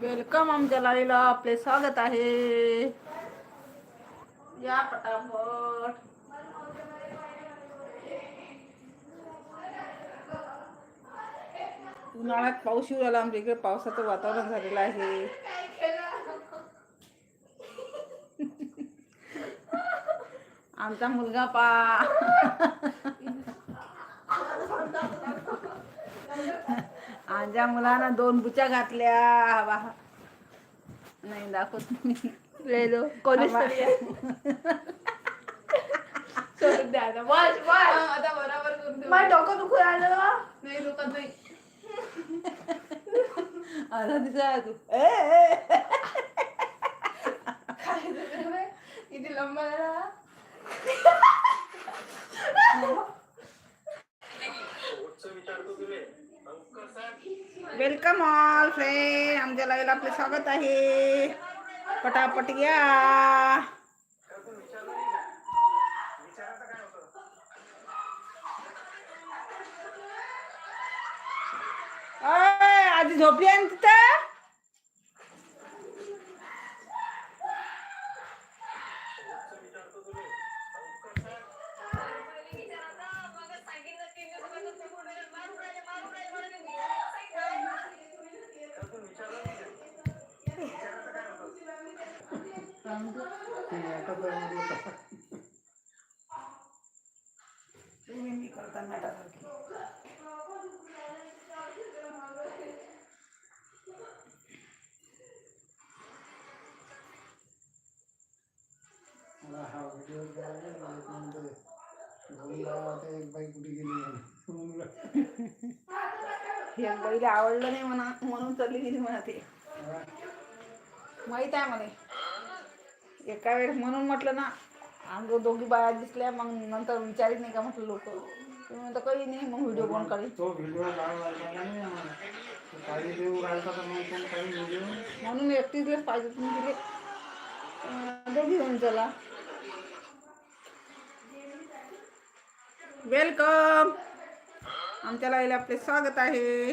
Welcome आमच्या लाईला आपले स्वागत आहे. या पटापट. उन्हाळ्यात पाऊस येऊ आला आमच्या इकडे पावसाचं वातावरण झालेलं आहे. आमचा मुलगा पा. आमच्या मुलानं दोन बुच्या घातल्या वा नाही दाखवत. सोडून द्या आता. बस बस आता बरोबर करून देऊ. माझं डोकं दुखू राहिलं ना. नाही दुखत नाही आता दिसा तू ए, ए. काय दुखत नाही. किती लंबा झाला वेलकम ऑल फ्रेंड आमच्या लाईव्हला आपले स्वागत आहे. पटापट या. आधी झोपली आहे तिथं? तिथं तुम्ही मी करता नाटासारखी मला हा व्हिडिओ एक बाई कुठे गेली. हे बाईला आवडलं नाही म्हणा म्हणून चालली गेली म्हणा ते हा. माहीत आहे मला एका वेळेस म्हणून म्हटलं ना आमच्या दोघी बाया दिसल्या मग नंतर विचारित नाही का म्हटलं लोक? तुम्ही म्हणता काही नाही मग व्हिडिओ कोण काढेल तो व्हिडिओ म्हणून एकटीच दिवस पाहिजे तुम्ही अं, दोघी घेऊन चला. वेलकम आमच्या लाईला आपले स्वागत आहे.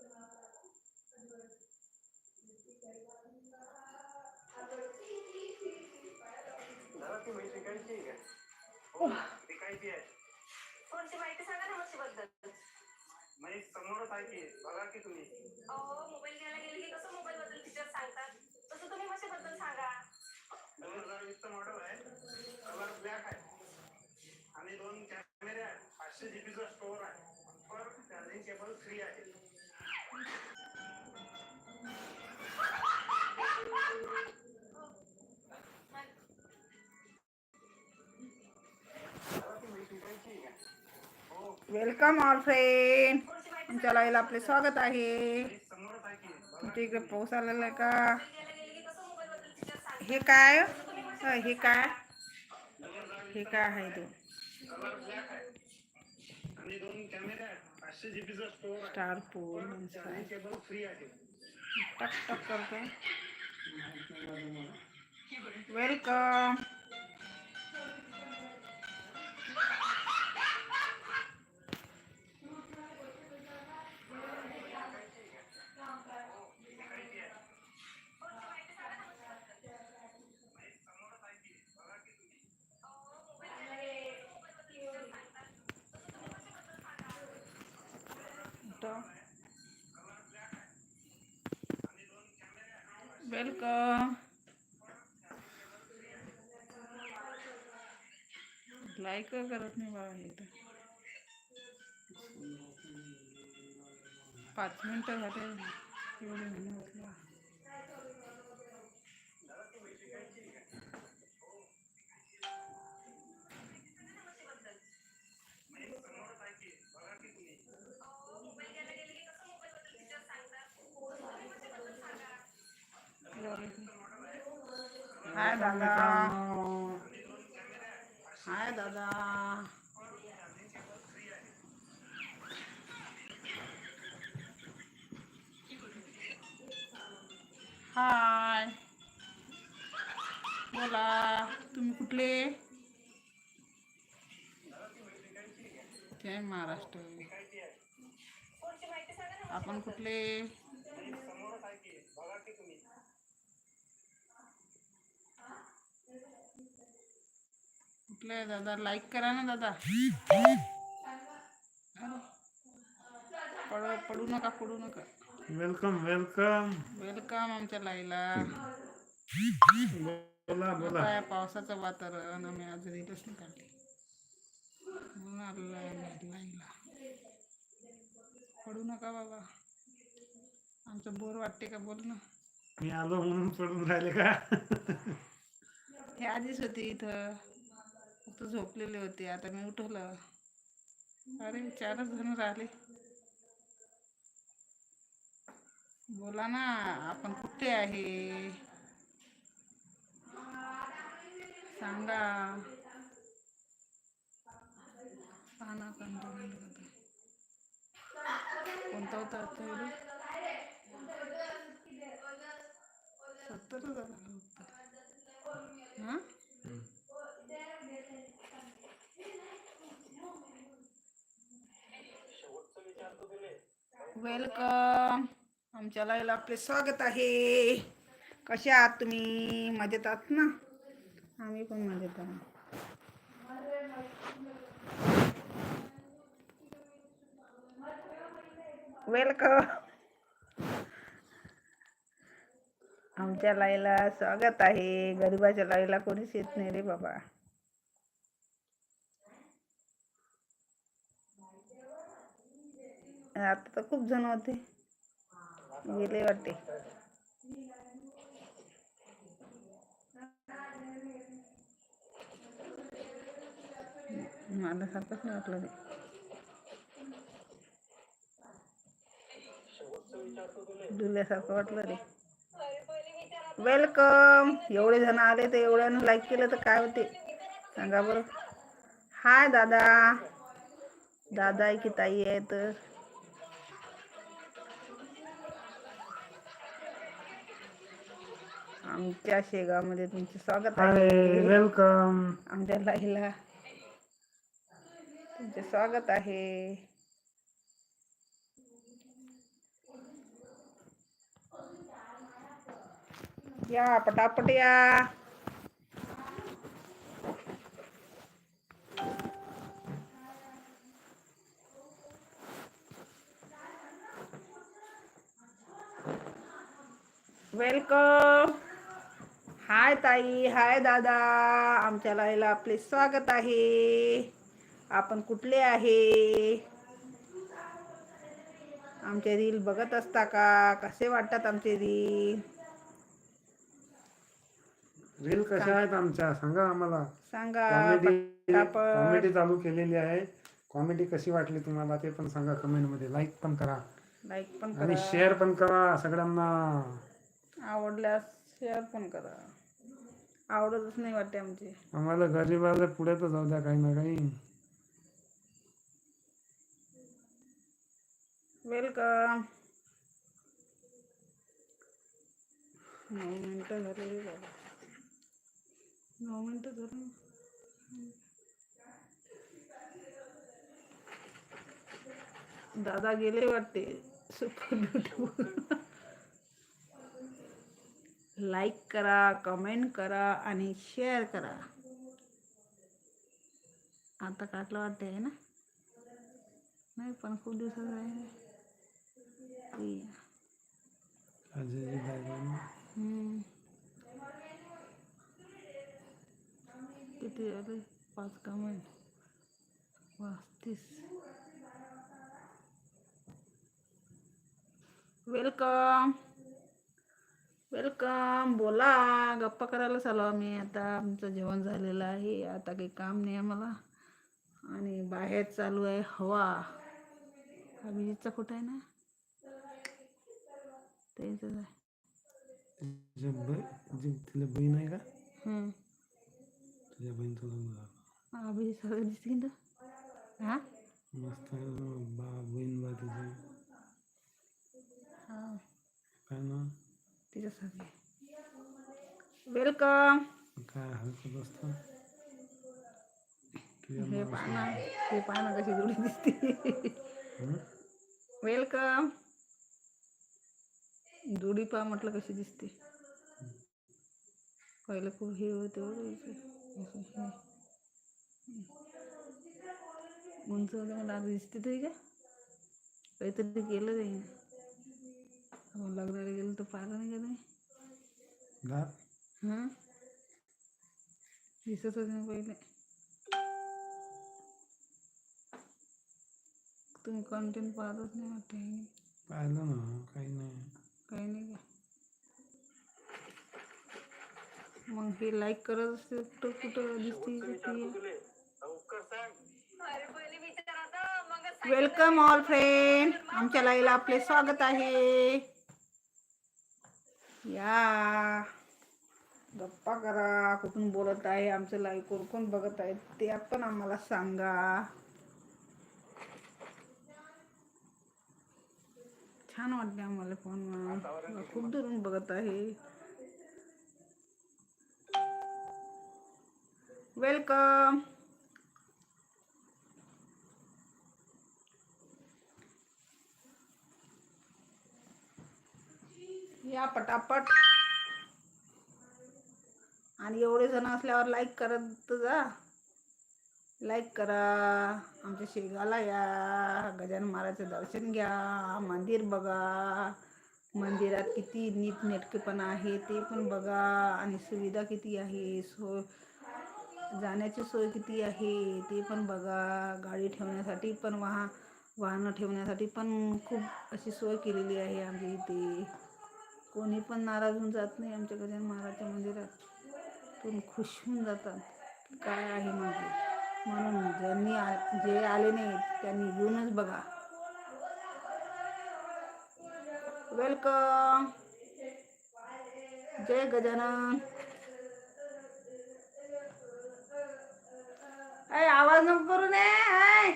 कोणती माहिती सांगा ना म्हशीबद्दल? म्हणजे समोरच आहे की बघा की तुम्ही. अहो मोबाईल घ्यायला गेले की कसं मोबाईल बद्दल फीचर सांगतात? तसं तुम्ही म्हशीबद्दल सांगा. दोन हजार वीसचं मॉडेल वेलकम ऑल फ्रेंड कोणती माहिती आमच्या लाईला आपले स्वागत आहे. म्हैस समोरच आहे की बघा आमच्या इकडे पाऊस आलेला आहे का? घ्यायला गेले की कसं मोबाईल बद्दल फीचर सांगतात हे काय? अ, हे काय? हे काय आहे ते? कलर ब्लॅक आहे आणि दोन कॅमेरे आहेत पाचशे जीबीचा स्टोअर आहे star pole charging cable free आहे टक टक करतो वेलकम वेलकम लाईक करत नाही बाबा हे तर? पाच मिनिटं झाले. एवढे हाय दादा. हाय दादा. हाय. बोला तुम्ही कुठले? जय महाराष्ट्र. आपण कुठले? कुठले दादा? लाईक करा ना दादा. पड पडू नका पडू नका. वेलकम वेलकम वेलकम आमच्या लाईला. बोला बोला. काय पावसाचं वातावरण आम्ही आज रीलच नाही काढली म्हणून लाईला पडू नका बाबा. आमचं बोर वाटते का? बोल ना. मी आलो म्हणून पडून राहिले का? हे आधीच होते इथं. फक्त झोपलेले होते. आता मी उठवलं. अरे चारच जण राहिले. बोला ना आपण कुठे आहे? सांगा. पाना ना कंटाळा कोणता होता आता सत्तर झाला फक्त हां? वेलकम आमच्या लाईला आपले स्वागत आहे. कसे आहात तुम्ही? मजेत आहात ना? आम्ही पण मजेत आहोत वेलकम आमच्या लाईला स्वागत आहे. गरिबाच्या लाईला कोणीच येत नाही रे बाबा. आता तर खूप जण होते. गेले वाटते. मला सारखंच नाही वाटलं रे डुल्यासारखं वाटलं रे वेलकम एवढे जण आले तर एवढ्यानं लाईक केलं तर काय होते? सांगा बरं. हाय दादा. दादा आहे की ताई आहे तर? आमच्या शेगावमध्ये तुमचे स्वागत आहे. वेलकम. आमच्या लाईला तुमचे स्वागत आहे. या पटापट या. वेलकम. हाय ताई हाय दादा. आमच्या लाईला आपले स्वागत आहे. आपण कुठले आहे? आमचे रील बघत असता का? कसे वाटतात आमचे रील? रील कशा आहेत आमच्या? सांगा आम्हाला. सांगा कॉमेडी चालू केलेली आहे. कॉमेडी कशी वाटली तुम्हाला ते पण सांगा कमेंटमध्ये लाईक पण करा. लाईक पण आणि करा. शेअर पण करा सगळ्यांना. आवडल्यास शेअर पण करा. आवडतच नाही वाटते आमचे. आम्हाला गरीबाला पुढे तर जाऊ द्या काही ना काही. वेलकम नऊ मिनटं झाले बाबा. नऊ मिनटं झाले. दादा गेले वाटते. सुपर ब्युटिफुल लाईक करा कमेंट करा आणि शेअर करा. आता काटलं वाटते आहे ना? नाही पण खूप दिवसाचं आहे. किती अरे पाच कमेंट पस्तीस वेलकम वेलकम बोला गप्पा करायला चालू आम्ही. आता आमचं जेवण झालेलं आहे. आता काही काम नाही आम्हाला. आणि बाहेर चालू आहे हवा. अभिजितचा कुठं आहे ना? त्याचं आहे. तिला बहीण आहे का. तुझ्या बहिणीचं लग्न झालं. अभि सगळं दिसते ना हा? मस्त आहे बा बहीण बा तुझी. हा. काय ना तिच्यासाठी. वेलकम काय हलकत असतं हे पाना हे पाना कशी जोडी दिसते? वेलकम जोडी पा म्हटलं कशी दिसते. पहिलं खूप हे होतं. उंच आता दिसते तरी का? काहीतरी केलं जाईल लग्नाला गेलो तर पाहिलं नाही का हां? दिसत होते ना पहिले. तुम्ही कंटेंट पाहतच नाही वाटते है? पाहिलं ना काही नाही. काही नाही का? मग हे लाईक करत असते कुठं कुठं दिसते? वेलकम ऑल फ्रेंड आमच्या लाईला आपले स्वागत आहे. या. गप्पा करा. कुठून बोलत आहे आमचं लाईव्ह कोण कोण बघत आहे ते पण आम्हाला सांगा. छान वाटते आम्हाला फोन खूप दुरून बघत आहे. वेलकम या पटापट. आणि एवढे जण असल्यावर लाईक करत जा. लाईक करा. आमच्या शेगाला या. गजानन महाराजचं दर्शन घ्या. मंदिर बघा. मंदिरात किती नीटनेटकेपणा आहे ते पण बघा. आणि सुविधा किती आहे सोय जाण्याची सोय किती आहे ते पण बघा. गाडी ठेवण्यासाठी पण वाहा वाहनं ठेवण्यासाठी पण खूप अशी सोय केलेली आहे आमच्या इथे. कोणी पण नाराज होऊन जात नाही आमच्या गजानन महाराजच्या मंदिरात. पण खुश होऊन जातात काय आहे माझे म्हणून ज्यांनी जे आले नाही त्यांनी येऊनच बघा. वेलकम जय गजानन. अय आवाज नको करू नये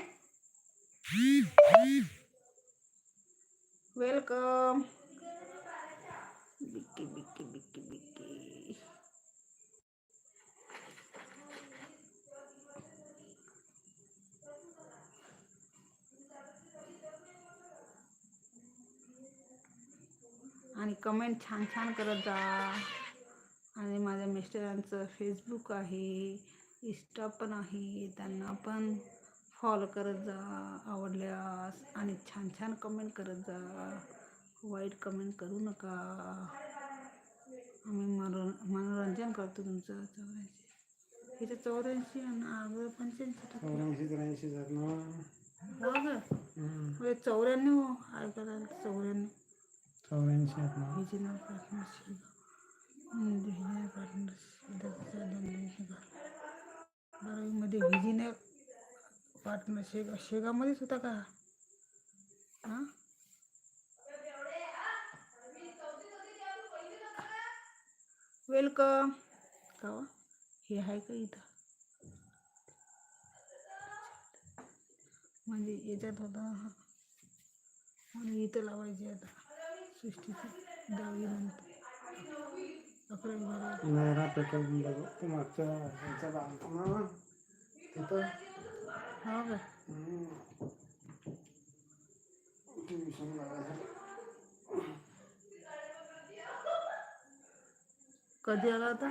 वेलकम बिक्की बिक्की बिक्की बिक्की आणि कमेंट छान छान करत जा. आणि माझ्या मिस्टरांचं फेसबुक आहे इंस्टा पण आहे त्यांना पण फॉलो करत जा आवडल्यास. आणि छान छान कमेंट करत जा. वाईट कमेंट करू नका. आम्ही मनो मनोरंजन करतो तुमचं चौऱ्याऐंशी. इथे चौऱ्याऐंशी आणि अगोदर पंच्याऐंशी टक्के. चौऱ्याऐंशी त्र्याऐंशी ना. हो हं. म्हणजे चौऱ्याण्णव ऐकायला चौऱ्याण्णव. चौऱ्याऐंशी रिजनल पार्टनरशिप रिजनल पार्टनरशिप बारावीमध्ये व्हिजिनल पार्टनर शेगा शेगामध्येच होता का? हां? वेलकम का वा? हे आहे का इथं म्हणजे याच्यात होता हा म्हणजे इथं लावायचे आता सृष्टीची दहावी बारावी नैरा पेट्रोल मागच्या ह्याच्या बांधतो ना तिथं हो का हं. ट्युशन लावायचं कधी आला होता?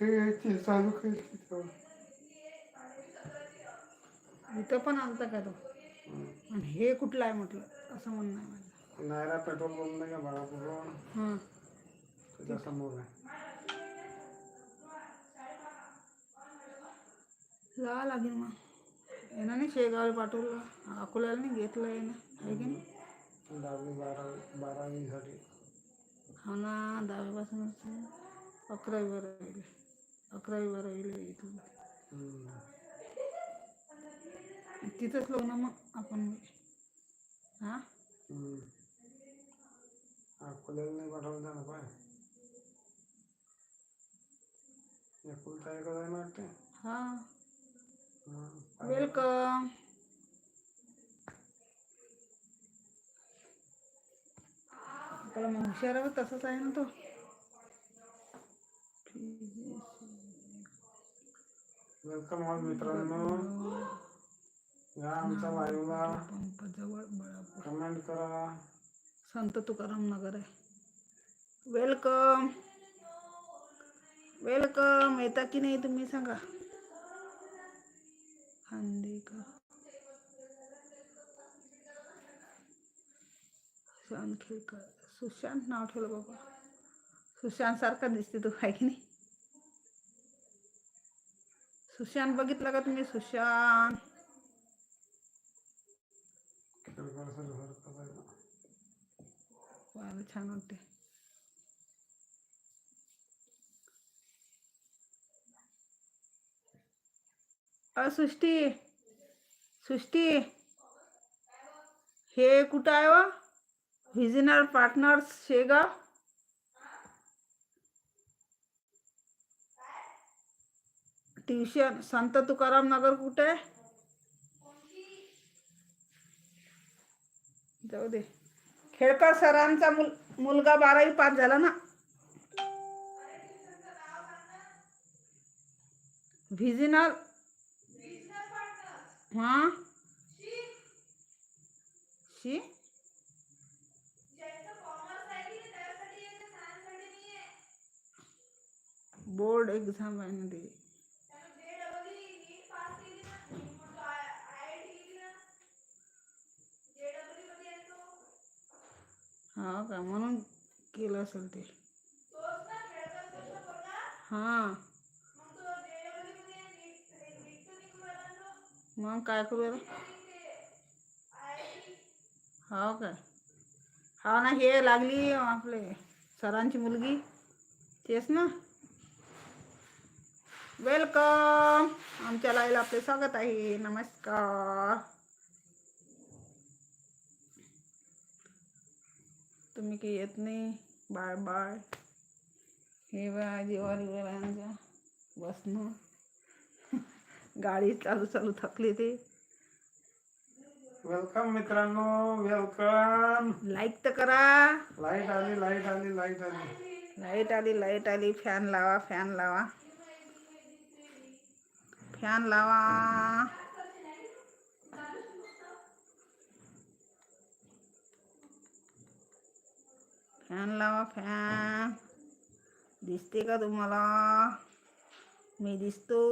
हे चालू इथं पण आलता का तो? आणि हे कुठलं आहे म्हटलं? असं म्हणणं आहे माझं. नायरा पेट्रोल पंप नाही का बाळापूर हां. त्याच्यासमोर आहे. जावं लागेल मग. येणं नाही शेगावला पाठवलं? अकोल्याला नाही घेतलं येणं आहे की नाही? दहावी बारावी बारावीसाठी. हो ना दहावीपासूनच अकरावी बारावीला अकरावी बारावीला हं. तिथंच लावू ना मग आपण. हां. अकोल्याला नाही पाठवलं पाय एकुलता वाटते? हा. हा. वेलकम आपला मग हुशार तसंच आहे ना तो? वेलकम ऑल मित्रांनो. या आमच्या लाईव्हला पंप जवळ बळापूर. कमेंट करा. संत तुकाराम नगर आहे. वेलकम वेलकम येता की नाही तुम्ही सांगा? खांदेकर. खेळकर सुशांत नाव ठेवलं बाबा. सुशांत सारखा दिसते तो आहे की नाही. सुशांत बघितलं का तुम्ही? सुशांत. छान वाटते सृष्टी सृष्टी. हे कुठं आहे व व्हिजनर पार्टनर्स शेगाव ट्युशन संत तुकाराम नगर कुठे? जाऊ दे. खेळकर सरांचा मुल मुलगा बारावी पास झाला ना? व्हिजनल हा? शी? बोर्ड एक्झाम आहे ना ते. हा का? म्हणून केलं असेल ते. हा. मग काय करू हो काय हा हो ना हे लागली आपले सरांची मुलगी. तेच ना? वेलकम. आमच्या लाईला आपले स्वागत आहे. नमस्कार. तुम्ही काही येत नाही? Bye bye. हे बा जेवारी वेळांच्या बसणं. गाडी चालू चालू थकली ते. वेलकम मित्रांनो वेलकम. लाईक तर करा. लाइट आली लाइट आली लाइट आली. लाइट आली लाइट आली. फॅन लावा फॅन लावा. फॅन लावा. फॅन लावा फॅन. दिसते का तुम्हाला? मी दिसतो.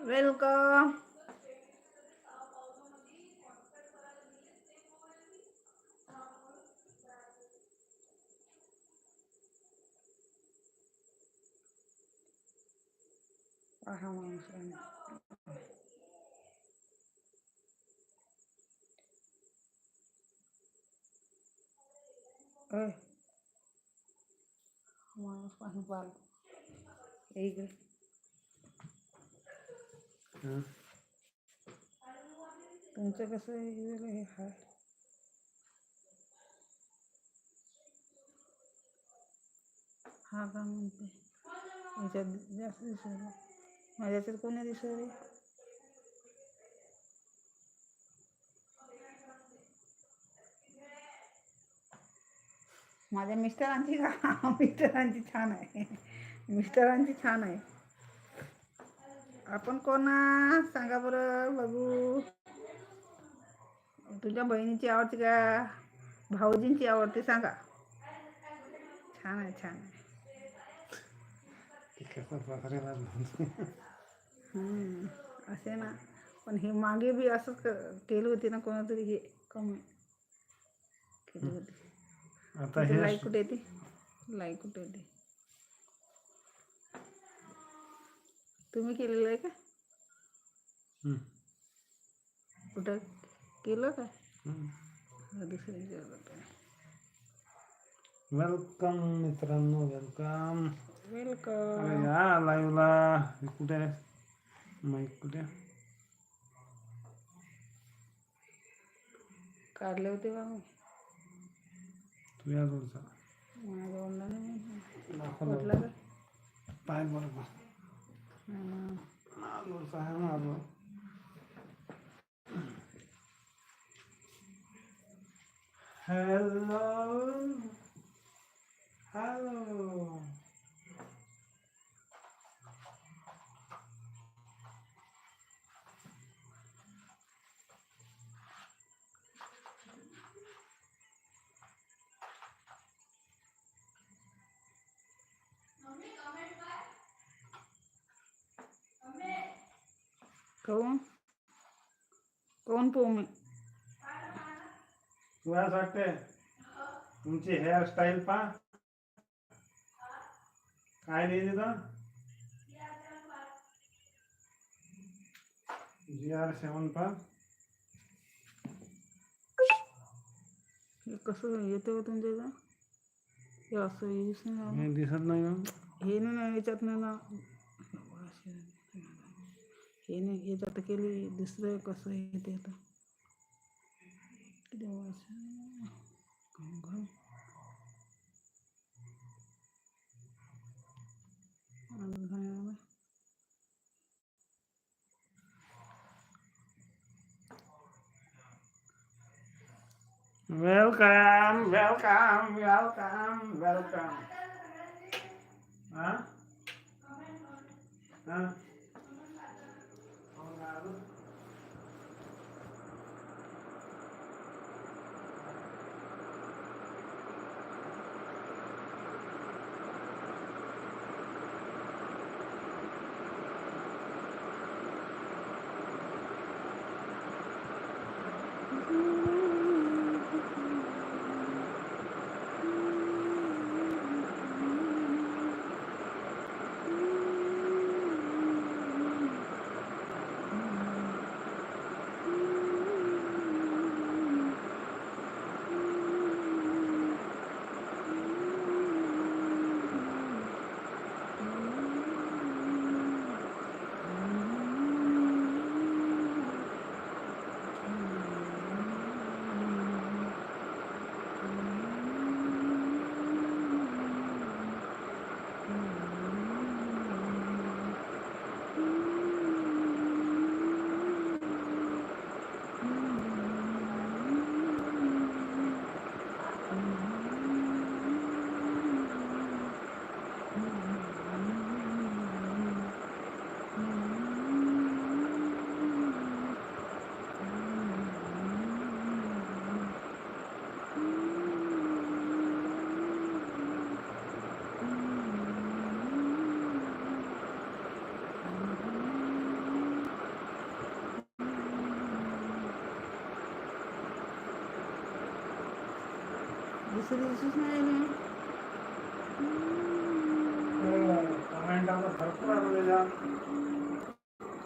वेलकम. माणूस पाहून पाल हं. तुमचं कसं हे हे हा का म्हणते? याच्यात जास्त दिसत माझ्या याच्यात कोणी दिसत रे? माझ्या मिस्टरांची का मिस्टरांची छान आहे. मिस्टरांची छान आहे. आपण कोण? सांगा बरं बघू तुझ्या बहिणीची आवडते का? भाऊजींची आवडते सांगा. छान आहे छान आहे. असे ना. पण हे मागे बी असंच केली होती ना कोणातरी हे कमी केली होती. आता हे लाईक कुठे येते लाईक कुठे येते तुम्ही केलेलं आहे का. कुठं? केलं घरात. वेलकम मित्रांनो वेलकम वेलकम या लाईव्हला कुठे आहे? माईक कुठे? काढले होते बा मी. तुझ्या जोडचा माझ्या. का पाय बरोबर हं. जोडचा आहे ना अजून हॅलो हॅलो कोण पोहू मी असं वाटते तुमची हेअरस्टाईल पा काय नाही तिथं? जी आर सेवन पा हे कसं येते का तुमच्या इथं? हे असं. हे दिसत नाही हे नाही ना याच्यात नाही ना? हे नाही याच्यात केली दुसरं कसं येते आता किती वाजले? घम घम. आवाज नाही आला.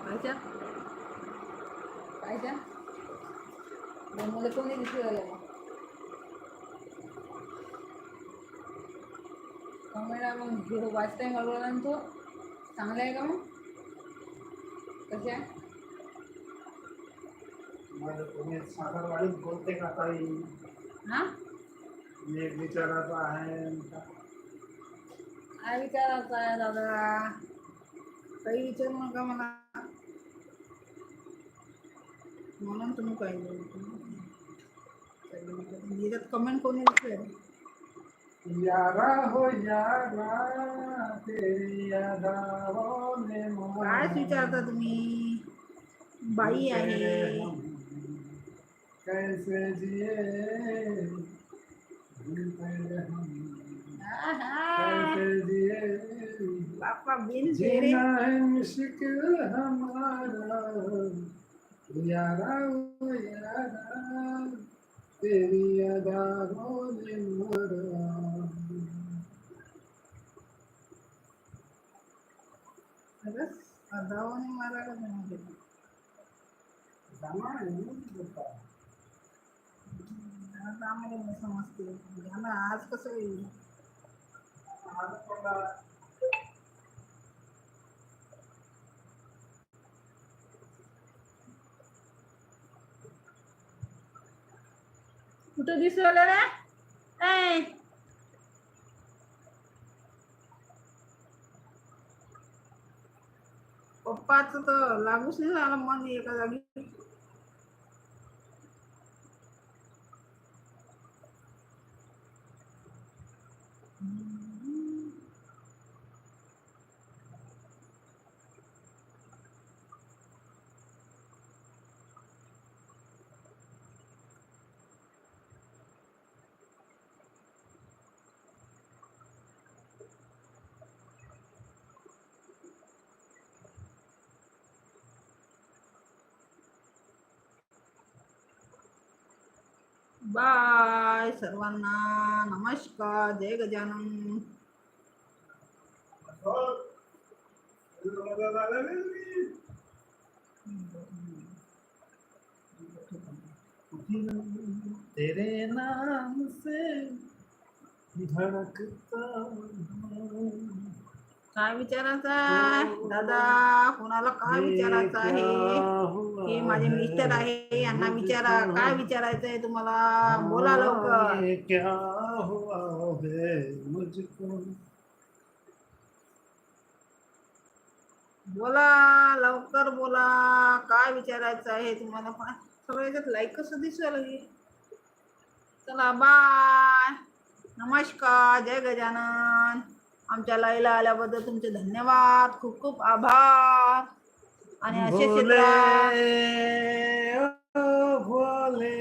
कायच्या कायच्या मग मला कोणी दिसू राहिलं कमेंट मग झिरो वाचताय मला तो. चांगला आहे का मग? कशा माझं कोणी साखरवाडीत बोलते का ताई? हां? मी एक विचारायचं आहे काय विचारायचं आहे दादा। काही विचारू नका मला म्हणून तुम्ही पाहिजे याच्यात कमेंट कोणी दिसले यारा हो यारा तेरी यादाओं ने काय विचारता तुम्ही। बाई आहे। कैसे जिए? मुश्किल हमारा यारा ओ यारा तेरी यादाओं ने मरा खरंच अदावाने मारायला जमते गाणं आहे ना तुझं. आता आम्हाला नाही समजते गाणं आज कसं येईल आज बघा, कुठं दिसवलं रे ऐ पप्पाचं तर लागूच नाही झालं मन एका जागी बाय सर्वांना नमस्कार जय गजानन तेरे नाम से धडकता हूँ. काय विचारायचं आहे? दादा कोणाला काय विचारायचं आहे? हे माझे मिस्टर आहे यांना विचारा. काय विचारायचं आहे तुम्हाला? बोला लवकर. ये क्या हुआ है मुझको? बोला लवकर बोला. काय विचारायचं आहे तुम्हाला? पण सगळं याच्यात लाईक कसं लागेल? चला बाय नमस्कार. जय गजानन. आमच्या लाईला आल्याबद्दल तुमचे धन्यवाद खूप खूप आभार आणि. ओ भोले